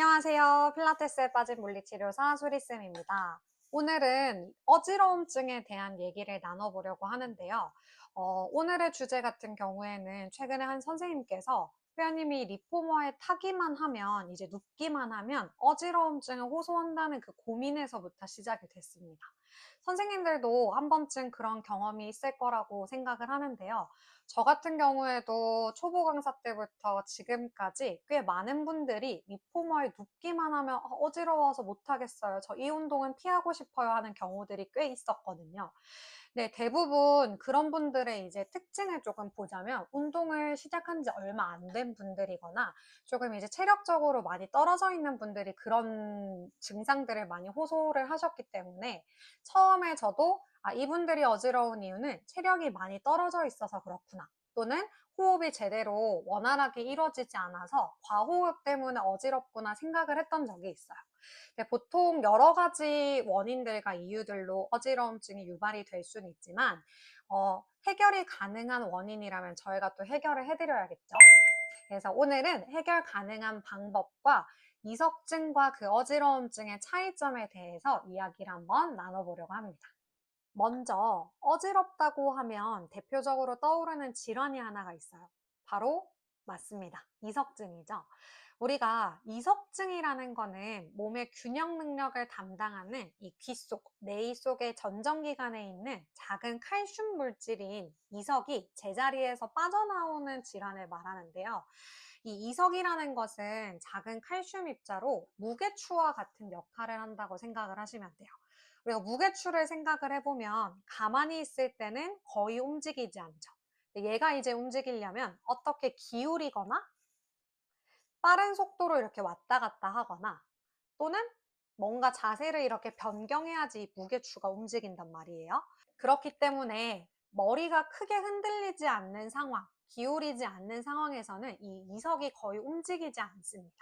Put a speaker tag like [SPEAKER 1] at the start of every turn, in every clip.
[SPEAKER 1] 안녕하세요. 필라테스에 빠진 물리치료사 수리쌤입니다. 오늘은 어지러움증에 대한 얘기를 나눠보려고 하는데요. 어, 오늘의 주제 같은 경우에는 최근에 한 선생님께서 회원님이 리포머에 타기만 하면, 이제 눕기만 하면 어지러움증을 호소한다는 그 고민에서부터 시작이 됐습니다. 선생님들도 한 번쯤 그런 경험이 있을 거라고 생각을 하는데요. 저 같은 경우에도 초보 강사 때부터 지금까지 꽤 많은 분들이 리포머에 눕기만 하면 어, 어지러워서 못하겠어요. 저 이 운동은 피하고 싶어요 하는 경우들이 꽤 있었거든요. 네, 대부분 그런 분들의 이제 특징을 조금 보자면 운동을 시작한 지 얼마 안 된 분들이거나 조금 이제 체력적으로 많이 떨어져 있는 분들이 그런 증상들을 많이 호소를 하셨기 때문에 처음에 저도 아, 이분들이 어지러운 이유는 체력이 많이 떨어져 있어서 그렇구나. 또는 호흡이 제대로 원활하게 이루어지지 않아서 과호흡 때문에 어지럽구나 생각을 했던 적이 있어요. 보통 여러 가지 원인들과 이유들로 어지러움증이 유발이 될 수는 있지만 어, 해결이 가능한 원인이라면 저희가 또 해결을 해드려야겠죠. 그래서 오늘은 해결 가능한 방법과 이석증과 그 어지러움증의 차이점에 대해서 이야기를 한번 나눠보려고 합니다. 먼저 어지럽다고 하면 대표적으로 떠오르는 질환이 하나가 있어요. 바로 맞습니다. 이석증이죠. 우리가 이석증이라는 거는 몸의 균형 능력을 담당하는 이 귀 속, 뇌 속의 전정기관에 있는 작은 칼슘 물질인 이석이 제자리에서 빠져나오는 질환을 말하는데요. 이 이석이라는 것은 작은 칼슘 입자로 무게추와 같은 역할을 한다고 생각을 하시면 돼요. 우리가 무게추를 생각을 해보면 가만히 있을 때는 거의 움직이지 않죠. 얘가 이제 움직이려면 어떻게 기울이거나 빠른 속도로 이렇게 왔다 갔다 하거나 또는 뭔가 자세를 이렇게 변경해야지 무게추가 움직인단 말이에요. 그렇기 때문에 머리가 크게 흔들리지 않는 상황, 기울이지 않는 상황에서는 이 이석이 거의 움직이지 않습니다.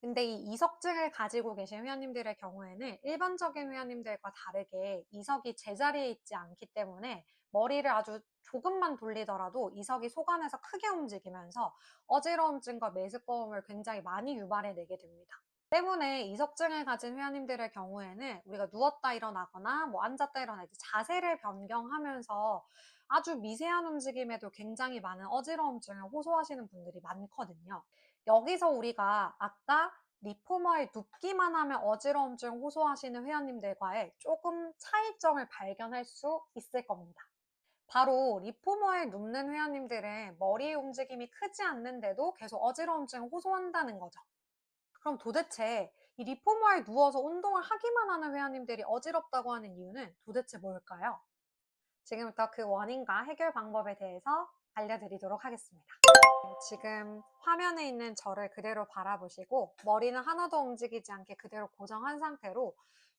[SPEAKER 1] 근데 이 이석증을 가지고 계신 회원님들의 경우에는 일반적인 회원님들과 다르게 이석이 제자리에 있지 않기 때문에 머리를 아주 조금만 돌리더라도 이석이 속안에서 크게 움직이면서 어지러움증과 메스꺼움을 굉장히 많이 유발해내게 됩니다. 때문에 이석증을 가진 회원님들의 경우에는 우리가 누웠다 일어나거나 뭐 앉았다 일어나 이제 자세를 변경하면서 아주 미세한 움직임에도 굉장히 많은 어지러움증을 호소하시는 분들이 많거든요. 여기서 우리가 아까 리포머에 눕기만 하면 어지러움증 호소하시는 회원님들과의 조금 차이점을 발견할 수 있을 겁니다. 바로 리포머에 눕는 회원님들은 머리의 움직임이 크지 않는데도 계속 어지러움증을 호소한다는 거죠. 그럼 도대체 이 리포머에 누워서 운동을 하기만 하는 회원님들이 어지럽다고 하는 이유는 도대체 뭘까요? 지금부터 그 원인과 해결 방법에 대해서 알려드리도록 하겠습니다. 지금 화면에 있는 저를 그대로 바라보시고 머리는 하나도 움직이지 않게 그대로 고정한 상태로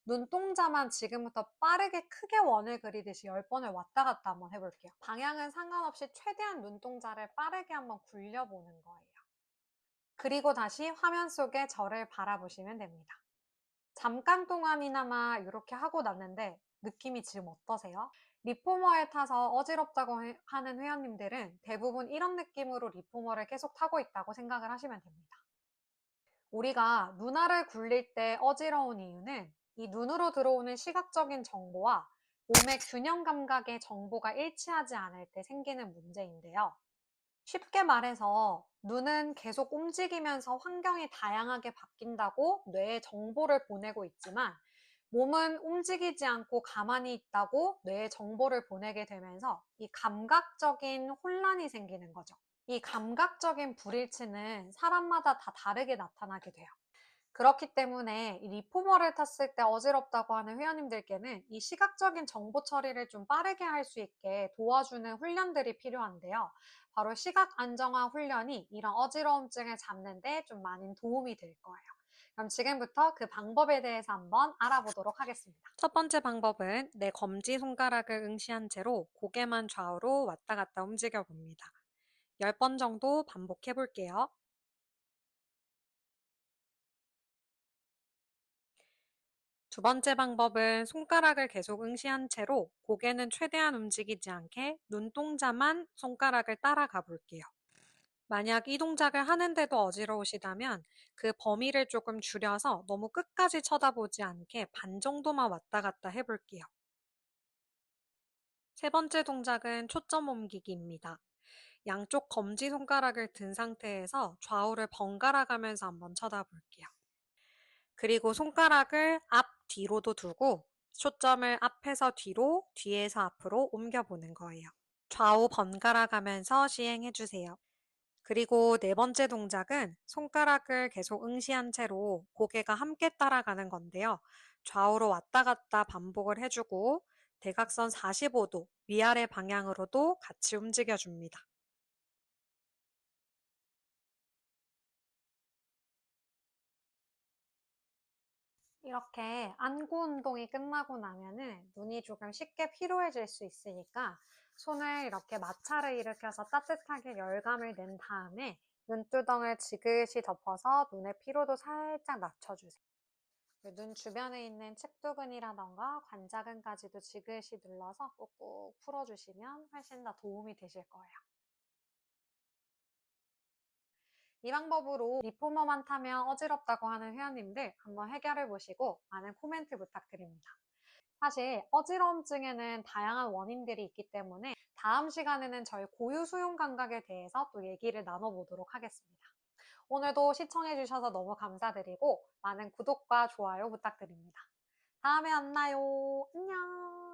[SPEAKER 1] 눈동자만 지금부터 빠르게 크게 원을 그리듯이 10번을 왔다 갔다 한번 해볼게요. 방향은 상관없이 최대한 눈동자를 빠르게 한번 굴려보는 거예요. 그리고 다시 화면 속에 저를 바라보시면 됩니다. 잠깐 동안이나마 이렇게 하고 났는데 느낌이 지금 어떠세요? 리포머에 타서 어지럽다고 하는 회원님들은 대부분 이런 느낌으로 리포머를 계속 타고 있다고 생각을 하시면 됩니다. 우리가 눈알을 굴릴 때 어지러운 이유는 이 눈으로 들어오는 시각적인 정보와 몸의 균형 감각의 정보가 일치하지 않을 때 생기는 문제인데요. 쉽게 말해서 눈은 계속 움직이면서 환경이 다양하게 바뀐다고 뇌에 정보를 보내고 있지만 몸은 움직이지 않고 가만히 있다고 뇌에 정보를 보내게 되면서 이 감각적인 혼란이 생기는 거죠. 이 감각적인 불일치는 사람마다 다 다르게 나타나게 돼요. 그렇기 때문에 이 리포머를 탔을 때 어지럽다고 하는 회원님들께는 이 시각적인 정보 처리를 좀 빠르게 할 수 있게 도와주는 훈련들이 필요한데요. 바로 시각 안정화 훈련이 이런 어지러움증을 잡는데 좀 많은 도움이 될 거예요. 그럼 지금부터 그 방법에 대해서 한번 알아보도록 하겠습니다. 첫 번째 방법은 내 검지 손가락을 응시한 채로 고개만 좌우로 왔다 갔다 움직여 봅니다. 10번 정도 반복해 볼게요. 두 번째 방법은 손가락을 계속 응시한 채로 고개는 최대한 움직이지 않게 눈동자만 손가락을 따라가 볼게요. 만약 이 동작을 하는데도 어지러우시다면 그 범위를 조금 줄여서 너무 끝까지 쳐다보지 않게 반 정도만 왔다 갔다 해볼게요. 세 번째 동작은 초점 옮기기입니다. 양쪽 검지 손가락을 든 상태에서 좌우를 번갈아 가면서 한번 쳐다볼게요. 그리고 손가락을 앞, 뒤로도 두고 초점을 앞에서 뒤로, 뒤에서 앞으로 옮겨보는 거예요. 좌우 번갈아 가면서 시행해 주세요. 그리고 네 번째 동작은 손가락을 계속 응시한 채로 고개가 함께 따라가는 건데요. 좌우로 왔다 갔다 반복을 해주고 대각선 45도 위아래 방향으로도 같이 움직여줍니다. 이렇게 안구 운동이 끝나고 나면은 눈이 조금 쉽게 피로해질 수 있으니까 손을 이렇게 마찰을 일으켜서 따뜻하게 열감을 낸 다음에 눈두덩을 지그시 덮어서 눈의 피로도 살짝 낮춰주세요. 눈 주변에 있는 측두근이라던가 관자근까지도 지그시 눌러서 꾹꾹 풀어주시면 훨씬 더 도움이 되실 거예요. 이 방법으로 리포머만 타면 어지럽다고 하는 회원님들 한번 해결해 보시고 많은 코멘트 부탁드립니다. 사실 어지러움증에는 다양한 원인들이 있기 때문에 다음 시간에는 저희 고유 수용 감각에 대해서 또 얘기를 나눠보도록 하겠습니다. 오늘도 시청해주셔서 너무 감사드리고 많은 구독과 좋아요 부탁드립니다. 다음에 만나요. 안녕.